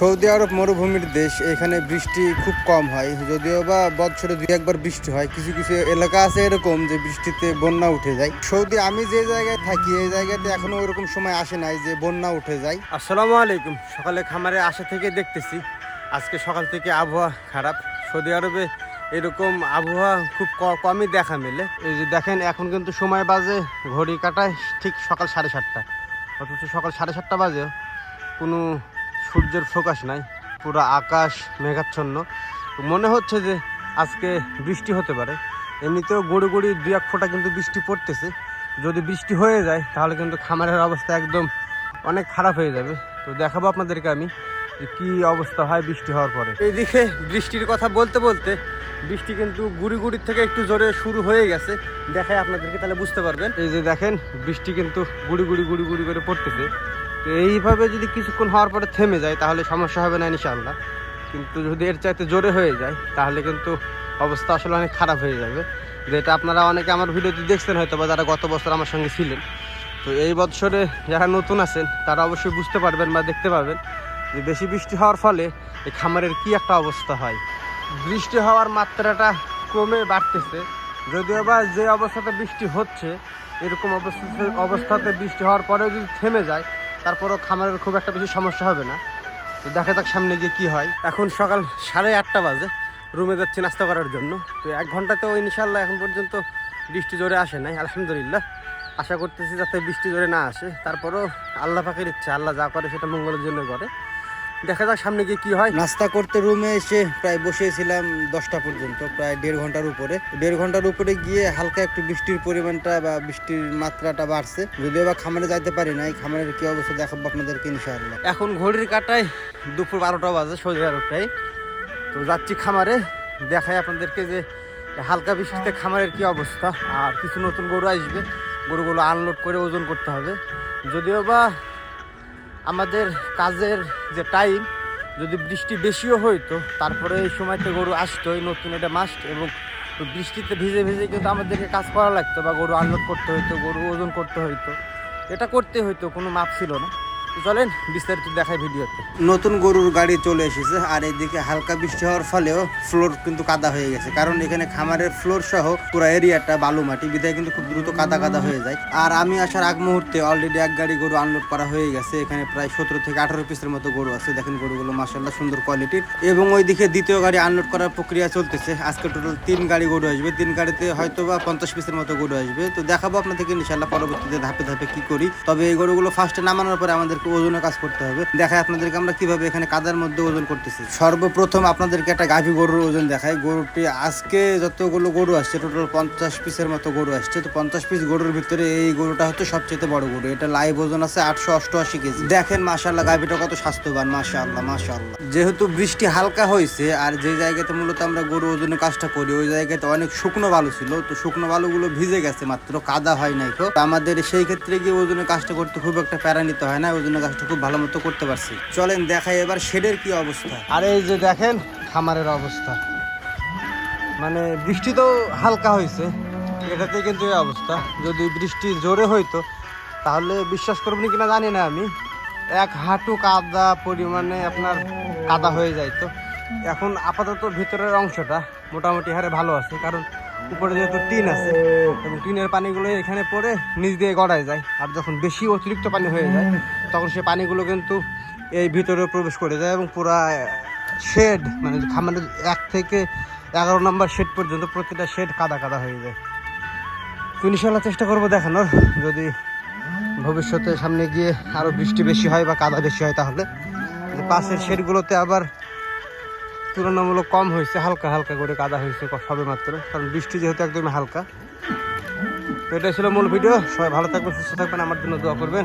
Saudi আরব মরুভূমির দেশ, এখানে বৃষ্টি খুব কম হয়। যদিও বা বছরে দুই একবার বৃষ্টি হয়, কিছু কিছু এলাকা আছে এরকম যে বৃষ্টিতে বন্যা উঠে যায়। সৌদি, আমি যে জায়গায় থাকি, এই জায়গাতে এখনও ওরকম সময় আসে নাই যে বন্যা উঠে যায়। আসসালামু আলাইকুম। সকালে খামারে আসা থেকে দেখতেছি, আজকে সকাল থেকে আবহাওয়া খারাপ। সৌদি আরবে এরকম আবহাওয়া খুব কমই দেখা মেলে। এই যে দেখেন, এখন কিন্তু সময় বাজে, ঘড়ি কাটায় ঠিক সকাল সাড়ে সাতটা। অথচ সকাল সাড়ে সাতটা বাজে কোনো সূর্যের ফোকাস নাই, পুরো আকাশ মেঘাচ্ছন্ন। মনে হচ্ছে যে আজকে বৃষ্টি হতে পারে। এমনিতেও গুঁড়ি গুঁড়ি দুই এক ফোঁটা কিন্তু বৃষ্টি পড়তেছে। যদি বৃষ্টি হয়ে যায়, তাহলে কিন্তু খামারের অবস্থা একদম অনেক খারাপ হয়ে যাবে। তো দেখাবো আপনাদেরকে আমি যে কি অবস্থা হয় বৃষ্টি হওয়ার পরে। এইদিকে বৃষ্টির কথা বলতে বলতে বৃষ্টি কিন্তু গুড়ি গুড়ির থেকে একটু জোরে শুরু হয়ে গেছে। দেখায় আপনাদেরকে, তাহলে বুঝতে পারবেন। এই যে দেখেন, বৃষ্টি কিন্তু গুড়ি গুড়ি গুড়ি গুড়ি করে পড়তেছে। এইভাবে যদি কিছুক্ষণ হওয়ার পরে থেমে যায়, তাহলে সমস্যা হবে না ইনশাআল্লাহ। কিন্তু যদি এর চাইতে জোরে হয়ে যায়, তাহলে কিন্তু অবস্থা আসলে অনেক খারাপ হয়ে যাবে। যেটা আপনারা অনেকে আমার ভিডিওতে দেখছেন হয়তো বা, যারা গত বছর আমার সঙ্গে ছিলেন। তো এই বছরে যারা নতুন আছেন, তারা অবশ্যই বুঝতে পারবেন বা দেখতে পাবেন যে বেশি বৃষ্টি হওয়ার ফলে এই খামারের কি একটা অবস্থা হয়। বৃষ্টি হওয়ার মাত্রাটা কমে বাড়তেছে। যদিও বা যে অবস্থাতে বৃষ্টি হচ্ছে, এরকম অবস্থাতে অবস্থাতে বৃষ্টি হওয়ার পরেও যদি থেমে যায় তারপরেও খামারের খুব একটা বেশি সমস্যা হবে না। তো দেখা যাক সামনে গিয়ে কি হয়। এখন সকাল সাড়ে আটটা বাজে। রুমে যাচ্ছি নাস্তা করার জন্য। তো এক ঘন্টাতেও ইনশাল্লাহ এখন পর্যন্ত বৃষ্টি জোরে আসে নাই, আলহামদুলিল্লাহ। আশা করতেছি যাতে বৃষ্টি জোরে না আসে। তারপরও আল্লাহ পাখির ইচ্ছা, আল্লাহ যা করে সেটা মঙ্গলের জন্য করে। দেখা যাক সামনে গিয়ে কি হয়। নাস্তা করতে রুমে এসে প্রায় বসেছিলাম দশটা পর্যন্ত প্রায় দেড় ঘণ্টার উপরে। দেড় ঘণ্টার উপরে গিয়ে হালকা একটু বৃষ্টির পরিমাণটা বা বৃষ্টির মাত্রাটা বাড়ছে। যদিও বা খামারে যাইতে পারি নাই খামারের কি অবস্থা দেখাবো আপনাদেরকে ইনশাআল্লাহ। এখন ঘড়ির কাটায় দুপুর বারোটা বাজে সৌদি আরবটাই তো যাচ্ছি খামারে দেখাই আপনাদেরকে যে হালকা বৃষ্টিতে খামারের কি অবস্থা। আর কিছু নতুন গরু আসবে গরুগুলো আনলোড করে ওজন করতে হবে। যদিও বা আমাদের কাজের যে টাইম যদি বৃষ্টি বেশিও হইতো, তারপরে এই সময়টা গরু আসতো এই নতুন এটা মাস্ট এবং বৃষ্টিতে ভিজে ভিজে কিন্তু আমাদেরকে কাজ করা লাগতো বা গরু আনলোড করতে হইতো, গরু ওজন করতে হইতো। এটা করতে হইতো, কোনো মাপ ছিল না। চলেন বিস্তারিত নতুন গরুর গাড়ি চলে এসেছে, আর এদিকে হালকা বৃষ্টি হওয়ার ফলেও ফ্লোর কিন্তু কাদা হয়ে গেছে। কারণ এখানে খামারের ফ্লোর সহ পুরো এরিয়াটা বালু মাটি বিদায় কিন্তু খুব দ্রুত কাদা কাদা হয়ে যায়। আর আমি আসার আগ মুহূর্তে অলরেডি এক গাড়ি গরু আনলোড করা হয়ে গেছে। এখানে প্রায় সতেরো থেকে আঠারো পিসের মতো গরু আছে। দেখেন গরুগুলো মাসাল্লাহ সুন্দর কোয়ালিটির এবং ওইদিকে দ্বিতীয় গাড়ি আনলোড করার প্রক্রিয়া চলতেছে। আজকে টোটাল তিন গাড়ি গরু আসবে। তিন গাড়িতে হয়তো বা পঞ্চাশ পিসের মতো গরু আসবে। তো দেখাবো আপনাদেরকে ইনশাল্লাহ পরবর্তীতে ধাপে ধাপে কি করি। তবে এই গরুগুলো ফার্স্টে নামানোর পরে আমাদেরকে ওজনের কাজ করতে হবে। দেখায় আপনাদেরকে আমরা কীভাবে এখানে কাদার মধ্যে ওজন করতেছি। সর্বপ্রথম আপনাদেরকে একটা গাভী গরুর ওজন দেখাই। গরুটি আজকে যতগুলো গরু আসছে টোটাল পঞ্চাশ পিসের মতো গরু আসছে। তো পঞ্চাশ পিস গরুর ভিতরে এই গরুটা হচ্ছে সবচেয়ে বড় গরু। এটা লাইভ ওজন আছে আটশো অষ্টআশি কেজি। দেখেন মাশাল্লাহ গাভীটা কত স্বাস্থ্যবান মাশাল্লাহ মাশাল্লাহ যেহেতু বৃষ্টি হালকা হয়েছে, আর যে জায়গাতে মূলত আমরা গরু ওজনের কাজটা করি, ওই জায়গাতে অনেক শুকনো বালু ছিল। তো শুকনো বালুগুলো ভিজে গেছে মাত্র, কাদা হয় নাই তো। আমাদের সেই ক্ষেত্রে গিয়ে ওজনের কাজটা করতে খুব একটা প্যারা নিতে হয় না। ওজনের কাজটা খুব ভালো মতো করতে পারছি। চলেন দেখাই এবার শেডের কি অবস্থা। আর এই যে দেখেন, খামারের অবস্থা। মানে বৃষ্টি তো হালকা হয়েছে এটাতে কিন্তু এই অবস্থা। যদি বৃষ্টি জোরে হইতো, তাহলে বিশ্বাস করবেন কিনা জানি না আমি। এক হাঁটু কাদা পরিমাণে আপনার কাদা হয়ে যাইতো। এখন আপাতত ভিতরের অংশটা মোটামুটি হারে ভালো আছে, কারণ উপরে যেহেতু টিন আছে, এবং টিনের পানিগুলো এখানে পড়ে নিচ দিয়ে গড়ায় যায়, আর যখন বেশি অতিরিক্ত পানি হয়ে যায় তখন সে পানিগুলো কিন্তু এই ভিতরে প্রবেশ করে যায় এবং পুরা শেড মানে খামারের এক থেকে এগারো নম্বর শেড পর্যন্ত প্রতিটা শেড কাদা কাদা হয়ে যায়। তো ইনশাল্লাহ চেষ্টা করব দেখানোর। যদি ভবিষ্যতে সামনে গিয়ে আরও বৃষ্টি বেশি হয় বা কাদা বেশি হয় তাহলে। পাশের শেডগুলোতে আবার তুলনামূলক কম হয়েছে, হালকা হালকা করে কাদা হয়েছে সবে মাত্র, কারণ বৃষ্টি যেহেতু একদমই হালকা। তো এটাই ছিল মূল ভিডিও। সবাই ভালো থাকবেন, সুস্থ থাকবেন, আমার জন্য দোয়া করবেন।